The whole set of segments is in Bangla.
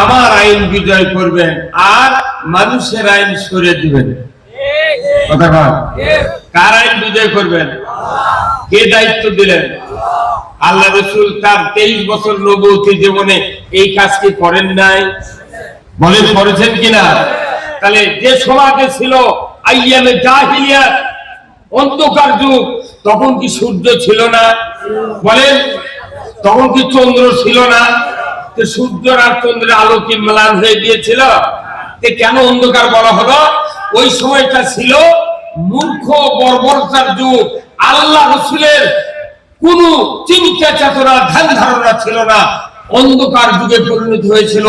আমার আইন বিজয় করবেন আর মানুষের আইন সরিয়ে দিবেন। কথা কার আইন বিজয় করবেন? কে দায়িত্ব দিলেন? আল্লাহ রসুল তার তেইশ বছর নবতী জীবনে এই কাজ কি করেন নাই? বলেন, করেছেন কিনা তাহলে যে সমাজে ছিল, আইয়ামে জাহিলিয়াত, অন্ধকার যুগ, তখন কি সূর্য ছিল না? বলেন, তখন কি চন্দ্র ছিল না? তো চন্দ্রের আলো কি হয়ে গিয়েছিল? কেন অন্ধকার বলা হলো? ওই সময়টা ছিল মূর্খ বর্বরতার যুগ। আল্লাহ রসুলের কোন চিন্তা চেতনা, ধ্যান ধারণা ছিল না। অন্ধকার যুগে পরিণত হয়েছিল।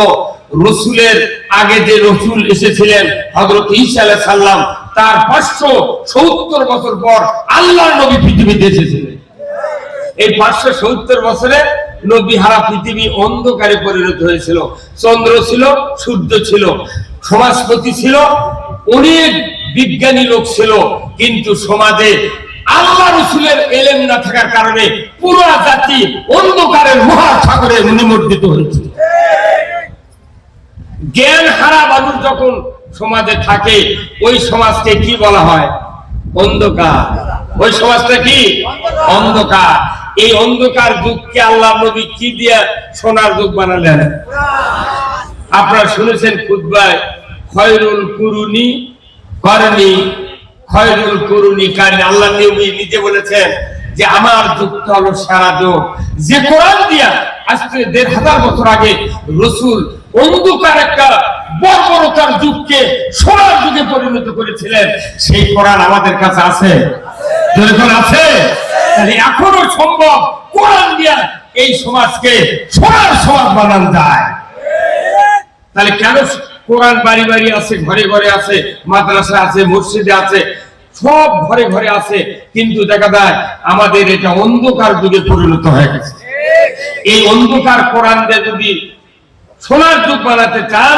রসুলের আগে যে রসুল এসেছিলেন হজরত আলাহ সাল্লাম তার পাঁচশো সত্তর বছর পর আল্লাহ নবী পৃথিবীতে এসেছিলেন। এই পাঁচশো সত্তর বছরে নবী হারা পৃথিবী অন্ধকারে পরিণত হয়েছিল। চন্দ্র ছিল, সূর্য ছিল, সমাজপতি ছিল, অনেক বিজ্ঞানী লোক ছিল, কিন্তু সমাজে আল্লাহ রসুলের না থাকার কারণে পুরো জাতি অন্ধকারের নিমজ্জিত হয়েছে। জ্ঞান হারা মানুষ যখন সমাজে থাকে, ওই সমাজকে কি বলা হয়? অন্ধকার। ওই সমাজটা কি? অন্ধকার। এই অন্ধকার যুগকে আল্লাহ নবী কি দিয়ে সোনার যুগ বানালেন? আপনারা শুনেছেন খুদ্বায় খয়রুল কুরুনি করনি, খয়রুল কুরুনি কারণ আল্লাহ নবী নিজে বলেছেন যে আমার যুগটা হলো সারা যুগ যে কোরআন দিয়া আজকে দেড় হাজার বছর আগে রসুল অন্ধকার একটা বর্বরতার যুগকে সোনার যুগে পরিণত করেছিলেন, সেই কোরআন আমাদের কাছে আছে। যখন আছে। তাহলে এখনও সম্ভব কোরআন দিয়া এই সমাজকে সোনার সমাজ বানান যায়। তাহলে কেন কোরআন বাড়ি বাড়ি আছে, ঘরে ঘরে আছে, মাদ্রাসা আছে, মসজিদে আছে, সব ঘরে ঘরে আছে, কিন্তু দেখা যায় আমাদের এটা অন্ধকার যুগে পরিণত হয়ে গেছে। এই অন্ধকার কোরআন দিয়ে যদি সোনার যুগ বানাতে চান,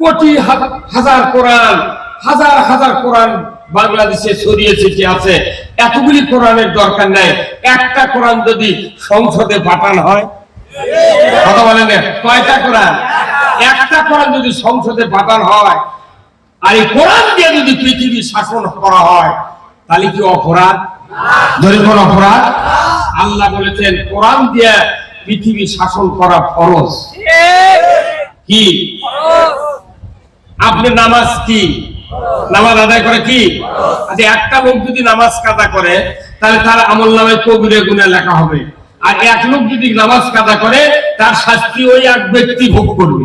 কোটি হাজার কোরআন, হাজার হাজার কোরআন বাংলাদেশে ছড়িয়ে ছিটিয়ে আছে এতগুলি কোরআনের দরকার নাই। একটা কোরআন যদি সংসদে পাঠানো হয় কথা বলেন কয়টা কোরআন? একটা কোরআন যদি সংসদে পাঠানো হয় আর এই কোরআন দিয়ে যদি পৃথিবী শাসন করা হয় তাহলে কি অপরাধ? ধরে কোন অপরাধ? আল্লাহ বলেছেন কোরআন দিয়ে পৃথিবী শাসন করা ফরজ। কি? আপনি নামাজ কি? নামাজ আদায় করে কি? আচ্ছা একটা লোক যদি নামাজ কাদা করে, তাহলে তার আমল নামে কবিরে গুণে লেখা হবে। আর এক লোক যদি নামাজ কাদা করে, তার শাস্তি ওই এক ব্যক্তি ভোগ করবে।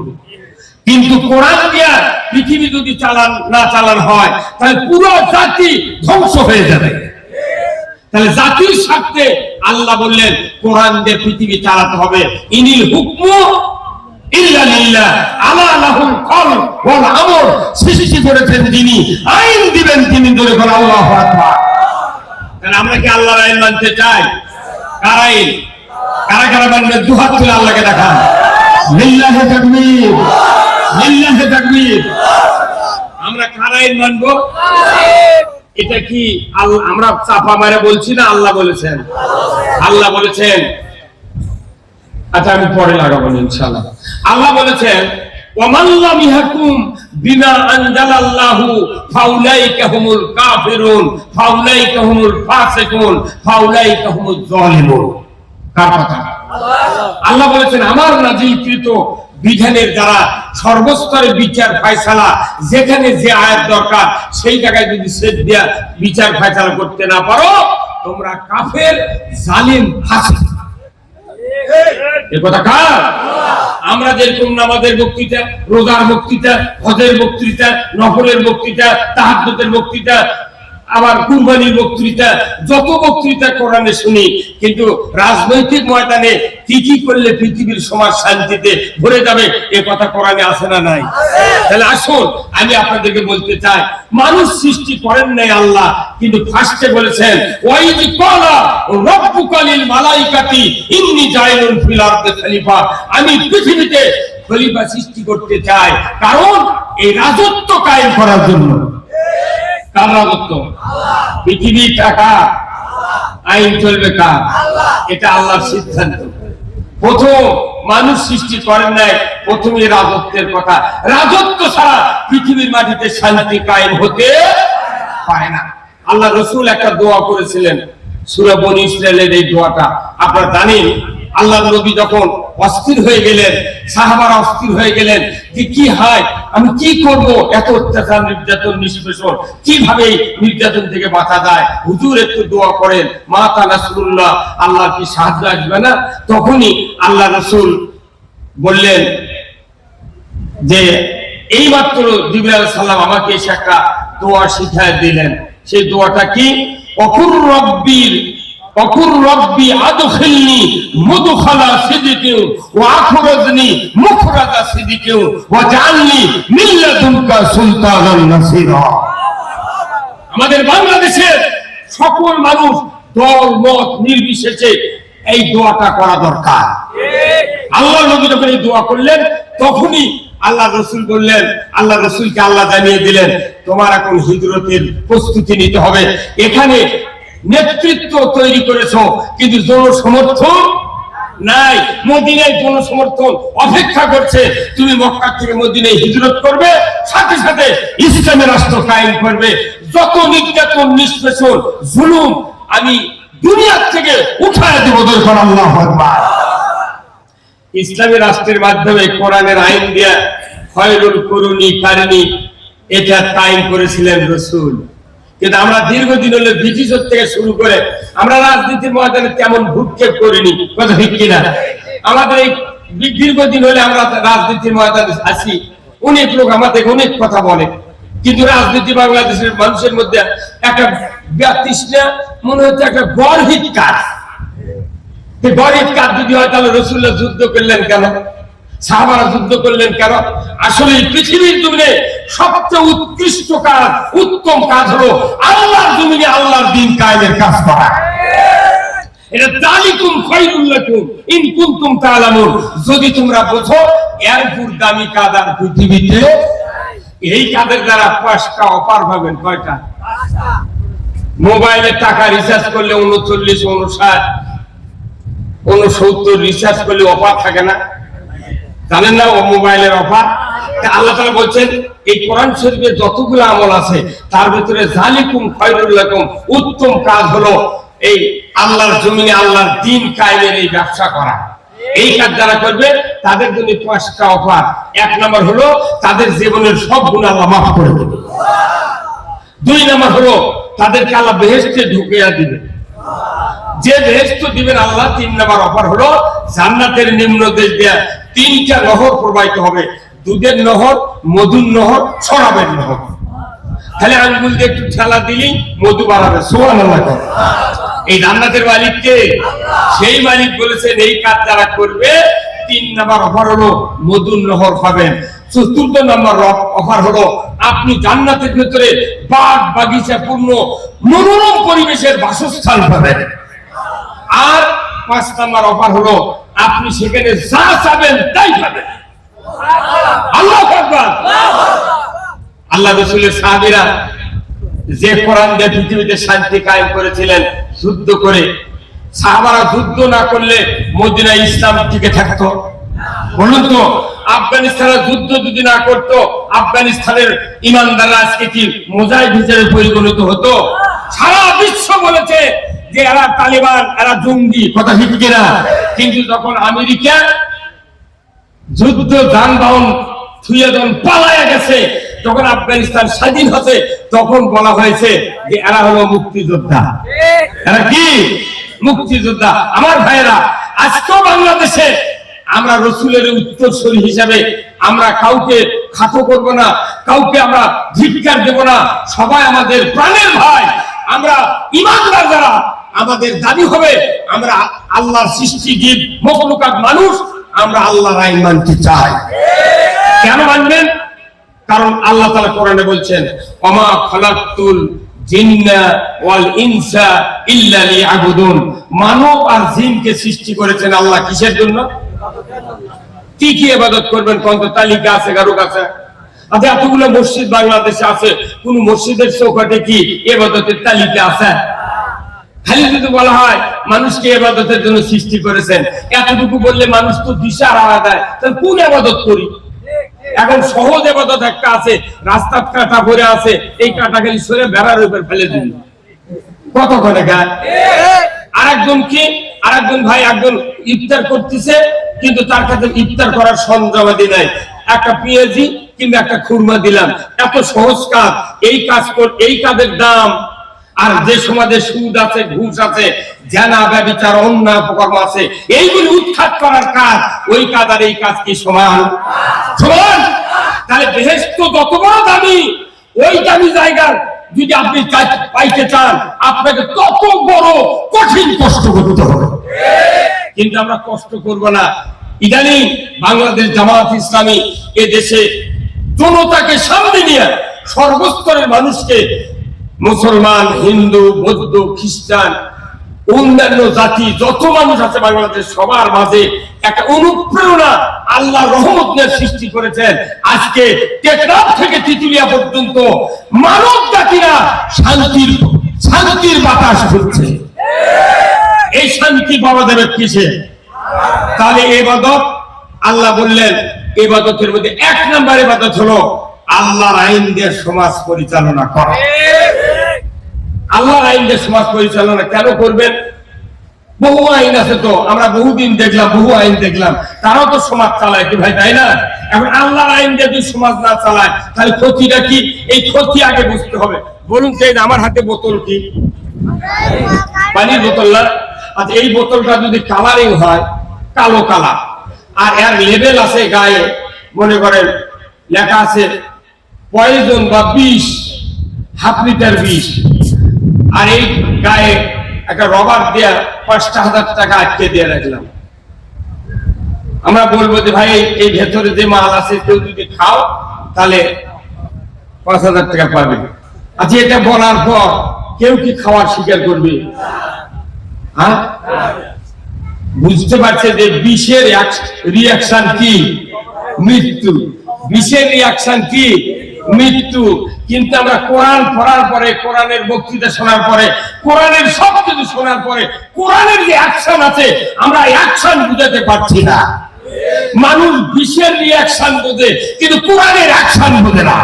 কিন্তু কোরআন দিয়া পৃথিবী যদি চালান, না চালান হয়, তাহলে পুরো জাতি ধ্বংস হয়ে যাবে। তাহলে জাতির স্বার্থে আল্লাহ বললেন, কোরআন দিয়ে পৃথিবী চালাতে হবে। ইনিল হুকমু ইল্লা লিল্লাহ আলা লাহুল ওয়াল আমর। করেছেন যিনি আইন দিবেন তিনি আল্লাহু আকবার। তাহলে আমরা কি আল্লাহর আইন মানতে চাই? কার কারা কারা মানবে তুলে আল্লাহকে দেখান। লিল্লাহে তাকবীর। লিল্লাহে তাকবীর। আমরা কার আইন মানবো? এটা কি আমরা চাপা মারে বলছি না আল্লাহ বলেছেন? আল্লাহ বলেছেন। আচ্ছা আমি পরে লাগাবো না, ইনশাআল্লাহ। আল্লাহ বলেছেন আল্লাহ বলেছেন, আমার নাজিলকৃত বিধানের দ্বারা সর্বস্তরে বিচার ফায়সালা, যেখানে যে আয়ের দরকার, সেই জায়গায় যদি দিয়া বিচার ফায়সালা করতে না পারো, তোমরা কাফের, জালিম, ফাসিক। কথা আমরা যেরকম নামাজের বক্তৃতা রোজার বক্তৃতা হজের বক্তৃতা নফলের বক্তৃতা তাহাজ্জুদের বক্তৃতা আবার কুরবানির বক্তৃতা, যত বক্তৃতা কোরআনে শুনি, কিন্তু রাজনৈতিক ময়দানে কি কি করলে পৃথিবীর সমাজ শান্তিতে ভরে যাবে, এ কথা কোরআনে আছে না নাই? তাহলে আসুন, আমি আপনাদেরকে বলতে চাই, মানুষ সৃষ্টি করেন নাই আল্লাহ, কিন্তু ফার্স্টে বলেছেন, ওয়াইদ ক্বালা রাব্বুকা লিল মালাইকাতি, ইন্নী ফিল আরদি খলিফা। আমি পৃথিবীতে খলিফা সৃষ্টি করতে চাই, কারণ এই রাজত্ব কায়েম করার জন্য। রাজত্বের কথা। রাজত্ব ছাড়া পৃথিবীর মাটিতে শান্তি কায়েম হতে পারে না। আল্লাহ রসুল একটা দোয়া করেছিলেন, সুরা বনি ইসরায়েলের এই দোয়াটা। আপনারা জানেন আল্লাহ নবী যখন অস্থির হয়ে গেলেন, সাহাবারা অস্থির হয়ে গেলেন যে কি হয়, আমি কি করব? এত অত্যাচার নির্যাতন, নিষ্পেষণ, কীভাবে নির্যাতন থেকে বাঁচা যায়? হুজুর একটু দোয়া করেন মা তা নাসরুল্লাহ, আল্লাহ কি সাহায্য আসবে না? তখনই আল্লাহ রসুল বললেন যে এই মাত্র জিবরাইল সাল্লাম আমাকে এসে একটা দোয়া শিখায় দিলেন। সেই দোয়াটা কি? অকুর রব্বির অকুর রব্বি আদখিলনি মুদখালা সিদিকিউ ওয়া আখরাজনি মুখরাজা সিদিকিউ ওয়া জাআলনি মিন সুলতানান নাসিরা। আমাদের বাংলাদেশের সকল মানুষ দল, মত, নির্বিশেষে এই দোয়াটা করা দরকার। আল্লাহ নবী যখন এই দোয়া করলেন, তখনই আল্লাহ রসুল বললেন, আল্লাহ রসুলকে আল্লাহ জানিয়ে দিলেন, তোমার এখন হিজরতের প্রস্তুতি নিতে হবে। এখানে নেতৃত্ব তৈরি করেছ, কিন্তু জনসমর্থন নাই। মদিনায় জনসমর্থন অপেক্ষা করছে। তুমি মক্কা থেকে মদিনায় হিজরত করবে, সাথে সাথে ইসলামের রাষ্ট্র কায়েম করবে। যত নির্যাতন, নিষ্পেষণ, জুলুম আমি দুনিয়ার থেকে উঠায় দেব, দরকার আল্লাহ ইসলামী রাষ্ট্রের মাধ্যমে কোরআনের আইন দিয়া খয়রুল করুনি কারণী এটা কায়েম করেছিলেন রসুল। কিন্তু আমরা দীর্ঘদিন হলে ব্রিটিশের থেকে শুরু করে আমরা রাজনীতির ময়দানে তেমন ভূক্ষেপ করিনি। কথা ঠিক কিনা? আমাদের এই দীর্ঘদিন হলে আমরা রাজনীতির ময়দানে আছি। অনেক লোক আমাদের অনেক কথা বলে। কিন্তু রাজনীতি বাংলাদেশের মানুষের মধ্যে একটা ব্যাতৃষ্ণা, মনে হচ্ছে একটা গর্হিত কাজ। গরিব কাজ যদি হয় তাহলে রসুল্লাহ যুদ্ধ করলেন কেন? সাহাবারা যুদ্ধ করলেন কেন? আসলে পৃথিবীর জমিনে সবচেয়ে উৎকৃষ্ট কাজ, উত্তম কাজ হলো আল্লাহর জমিনে আল্লাহর দিন কায়েমের কাজ করা। যদি তোমরা বোঝো, এর দামি কাজ আর পৃথিবীতে এই কাজের দ্বারা পাঁচটা অপার পাবেন, কয়টা? মোবাইলে টাকা রিচার্জ করলে উনচল্লিশ উনষাট উনসত্তর রিচার্জ করলে অপার থাকে না। জানেন না ও মোবাইলের অফার? আল্লাহ তাআলা বলছেন, এই কোরআন শরীফে যতগুলো আমল আছে, তার ভিতরে জালিকুম খয়রুল্লাকুম উত্তম কাজ হলো এই আল্লাহর জমিনে আল্লাহর দিন কায়েমের এই ব্যবসা করা। এই কাজ যারা করবে, তাদের জন্য পাঁচটা অফার। এক নম্বর হলো, তাদের জীবনের সব গুণ আল্লাহ মাফ করে দেবে। দুই নম্বর হলো, তাদেরকে আল্লাহ বেহেস্টে ঢুকিয়ে দিবে। যে বেহেস্ত দিবেন আল্লাহ, তিন নম্বর অফার হলো জান্নাতের নিম্ন দেশ দেয়া। তিনটা নহর প্রবাহিত হবে। দুধের নহর, মধুর নহর, ছড়াবের নহর। তাহলে আঙ্গুল দিয়ে একটু ঠেলা দিলি মধু বাড়াবে। সোয়ান এই জান্নাতের মালিককে সেই মালিক বলেছেন, এই কাজ যারা করবে, তিন নাম্বার অফার হলো মধুর নহর পাবেন। চতুর্থ নাম্বার অফার হলো, আপনি জান্নাতের ভেতরে বাগ বাগিচা পূর্ণ মনোরম পরিবেশের বাসস্থান পাবেন। আর পাঁচ নাম্বার অফার হলো আপনি সেখানে যা চাবেন তাই পাবেন। আল্লাহ আল্লাহ রসুলের সাহাবীরা যে কোরআন দিয়ে পৃথিবীতে শান্তি কায়েম করেছিলেন যুদ্ধ করে, সাহাবারা যুদ্ধ না করলে মদিনা ইসলাম টিকে থাকতো। বলুন তো আফগানিস্তানের যুদ্ধ যদি না করতো, আফগানিস্তানের ইমানদাররা আজকে কি মোজাহিদ হিসেবে পরিগণিত হতো? সারা বিশ্ব বলেছে যে এরা তালিবান, এরা জঙ্গি, কথা ঠিক কিনা? কিন্তু যখন আমেরিকা যুদ্ধ যানবাহন থুয়ে যখন পালায়া গেছে, যখন আফগানিস্তান স্বাধীন হচ্ছে তখন বলা হয়েছে যে এরা হলো মুক্তিযোদ্ধা। এরা কি? মুক্তিযোদ্ধা। আমার ভাইয়েরা, আজকেও বাংলাদেশে আমরা রসুলের উত্তরসূরি হিসাবে আমরা কাউকে খাটো করব না, কাউকে আমরা ধিক্কার দেব না। সবাই আমাদের প্রাণের ভাই। আমরা ইমানদার যারা আমাদের দাবি হবে, আমরা আল্লাহর সৃষ্টি জীব মকলুকাত মানুষ, আমরা আল্লাহর আইন মানতে চাই। কেন মানবেন? কারণ আল্লাহ তালা কোরআনে বলছেন, ওমা খালাকতুল মানব আর জিনকে সৃষ্টি করেছেন আল্লাহ কিসের জন্য? কি কি ইবাদত করবেন কোন তালিকা আছে কারও কাছে? আচ্ছা এতগুলো মসজিদ বাংলাদেশে আছে, কোন মসজিদের চৌকাটে কি ইবাদতের তালিকা আছে? খালি যদি বলা হয়, মানুষকে এবাদতের জন্য সৃষ্টি করেছেন, এতটুকু বললে মানুষ তো দিশা হারা দেয়। তাহলে কোন এবাদত করি? এখন সহজ এবাদত একটা আছে রাস্তার কাটা পরে আছে, এই কাটা খালি সরে বেড়ার উপর ফেলে দিন কত করে গায়? আরেকজন কি? আরেকজন ভাই একজন ইফতার করতেছে, কিন্তু তার কাছে ইফতার করার সরঞ্জামাদি নাই। একটা পেঁয়াজি কিংবা একটা খুরমা দিলাম। এত সহজ কাজ। এই কাজ এই কাজের দাম আর যে সমাজে সুদ আছে, ঘুষ আছে, জানা, ব্যবচার অন্য অপকর্ম আছে, এইগুলি উৎখাত করার কাজ, ওই কাজ আর এই কাজ কি সমান? সমান? তাহলে বেহেস্ত যত বড় দামি, ওই দামি জায়গার যদি আপনি পাইতে চান, আপনাকে তত বড় কঠিন কষ্ট করতে হবে। কিন্তু আমরা কষ্ট করব না। ইদানিং বাংলাদেশ জামাত ইসলামী এ দেশে জনতাকে সামনে নিয়ে সর্বস্তরের মানুষকে মুসলমান, হিন্দু, বৌদ্ধ, খ্রিস্টান, অন্যান্য জাতি, যত মানুষ আছে বাংলাদেশ সবার মাঝে একটা অনুপ্রেরণা আল্লাহ রহমত সৃষ্টি করেছেন। আজকে টেকনাফ থেকে তিতুলিয়া পর্যন্ত মানব জাতিরা শান্তির শান্তির বাতাস ঘুরছে এই শান্তি পাওয়া যাবে কিসে? তাহলে এবাদত, আল্লাহ বললেন, এবাদতের মধ্যে এক নম্বর এবাদত হলো আল্লাহর আইন দিয়ে সমাজ পরিচালনা করা। আল্লাহর আইন দিয়ে সমাজ পরিচালনা কেন করবেন? বহু আইন আছে তো, আমরা বহুদিন দেখলাম, বহু আইন দেখলাম। তারাও তো সমাজ চালায় কি ভাই, তাই না? এখন আল্লাহর আইন দিয়ে যদি সমাজ না চালায়, তাহলে ক্ষতিটা কি? এই ক্ষতি আগে বুঝতে হবে। বলুন তো আমার হাতে বোতল কি? পানির বোতল না? আচ্ছা এই বোতলটা যদি কালারিং হয়, কালো কালার। আর এর লেভেল আছে গায়ে, মনে করেন, লেখা আছে পয়জন বা বিষ, হাফ লিটার বিষ। আর এই গায়ে একটা রবার দেয়া পাঁচটা হাজার টাকা আটকে দিয়ে রাখলাম। আমরা বলব যে ভাই, এই- ভেতরে যে মাল আছে, কেউ যদি খাও, তাহলে পাঁচ হাজার টাকা পাবে। আচ্ছা এটা বলার পর কেউ কি খাওয়ার স্বীকার করবে? হ্যাঁ? বুঝতে পারছে যে বিষের রিয়াকশন কি? মৃত্যু। বিষের রিয়াকশন কি? মৃত্যু। কিন্তু আমরা কোরআন পড়ার পরে, কোরআনের বক্তৃতা শোনার পরে, কোরআনের সব কিছু শোনার পরে, কোরআনের যে অ্যাকশন আছে, আমরা অ্যাকশন বুঝাতে পারছি না। মানুষ বিশ্বের রিয়াকশন বোঝে, কিন্তু কোরআনের অ্যাকশন বোঝে না।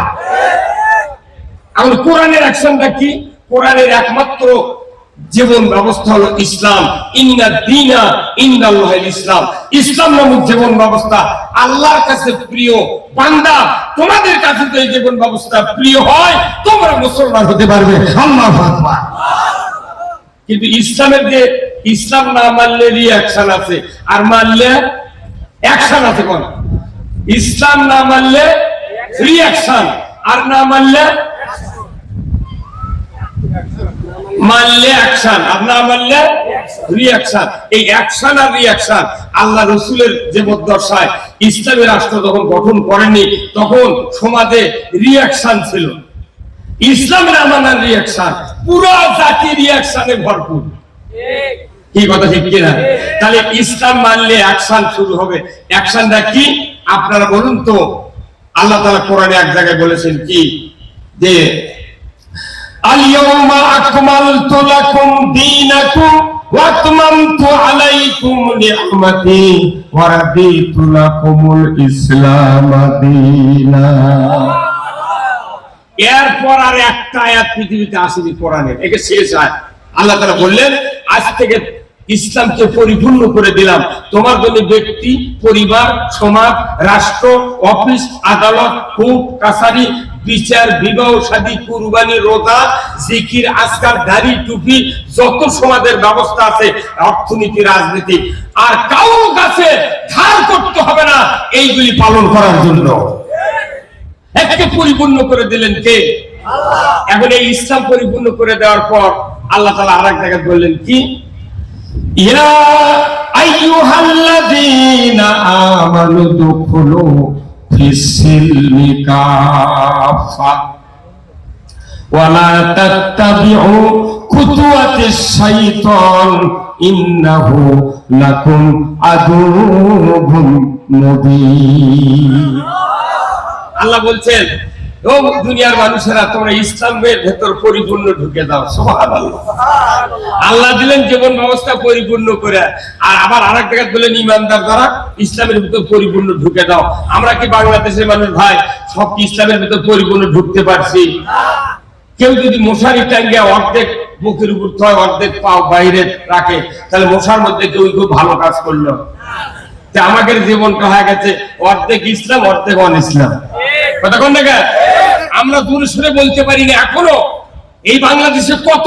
আমার কোরআনের অ্যাকশনটা কি? কোরআনের একমাত্র জীবন ব্যবস্থা হলো ইসলাম, ইন্না দিনা ইন্দাল্লাহ ইসলাম। ইসলাম নামক জীবন ব্যবস্থা আল্লাহর কাছে প্রিয়, বান্দা, তোমাদের কাছে তো এই জীবন ব্যবস্থা প্রিয় হয়, তোমরা মুসলমান হতে পারবে। কিন্তু ইসলামের যে ইসলাম না মানলে রিয়াকশন আছে। আর মানলে অ্যাকশন আছে কোন? ইসলাম না মানলে রিয়াকশন আর না মানলে মানলে অ্যাকশন রিয়াকশন এই অ্যাকশন আর রিয়াকশন আল্লাহ রসুলের জীবদ্দশায় ইসলামী রাষ্ট্র যখন গঠন করেনি, তখন সমাজে রিয়াকশন ছিল। রিয়াকশন পুরো জাতি রিয়াকশনে ভরপুর। কি কথা ঠিক কিনা? তাহলে ইসলাম মানলে অ্যাকশন শুরু হবে। অ্যাকশনটা কি? আপনারা বলুন তো। আল্লাহ তাআলা কোরআনে এক জায়গায় বলেছেন কি? যে اليوم أكملت لكم دينكم وأتممت عليكم نعمتي ورضيت لكم الإسلام دينا এরপর আর একটা আয়াত পৃথিবীতে আসেনি কোরআনের একে শেষ আয়াত আল্লাহ তারা বললেন আজ থেকে ইসলামকে পরিপূর্ণ করে দিলাম তোমার জন্য ব্যক্তি পরিবার সমাজ রাষ্ট্র অফিস আদালত কোর্ট কাছারি বিচার, বিবাহ, শাদী, কুরবানি, রোজা, জিকির, আজকার, দাড়ি, টুপি, যত সমাজের ব্যবস্থা আছে, অর্থনীতি, রাজনীতি, আর কারও কাছে ধার করতে হবে না, এইগুলি পালন করার জন্য। একে পরিপূর্ণ করে দিলেন কে? এখন এই ইসলাম পরিপূর্ণ করে দেওয়ার পর আল্লাহ তালা আর এক জায়গায় বললেন কি? ইয়া আইয়ুহাল্লাযীনা আমানু দুখুলু ফিস-সিলমি كافة ولا تتبعوا খুতুওয়াতিশ الشيطان إنه لكم عدو مبين আল্লাহ বলছেন দুনিয়ার মানুষেরা, তোমরা ইসলামের ভেতর পরিপূর্ণ ঢুকে দাও। আল্লাহ দিলেন জীবন ব্যবস্থা পরিপূর্ণ করে। আর আবার আর এক জায়গায় ইমানদার দ্বারা ইসলামের ভিতর পরিপূর্ণ ঢুকে দাও। আমরা কি বাংলাদেশের মানুষ ভাই, সব ইসলামের ভিতর পরিপূর্ণ ঢুকতে পারছি? কেউ যদি মশারি টাঙ্গিয়া অর্ধেক বুকের উপর থয়, অর্ধেক পাও বাইরে রাখে, তাহলে মশার মধ্যে কেউ খুব ভালো কাজ করল। আমাদের জীবনটা হয়ে গেছে অর্ধেক ইসলাম, অর্ধেক অন ইসলাম কথা কোন জায়গায় আমরা দূরে সরে বলতে পারি না এখনও। এই বাংলাদেশে কত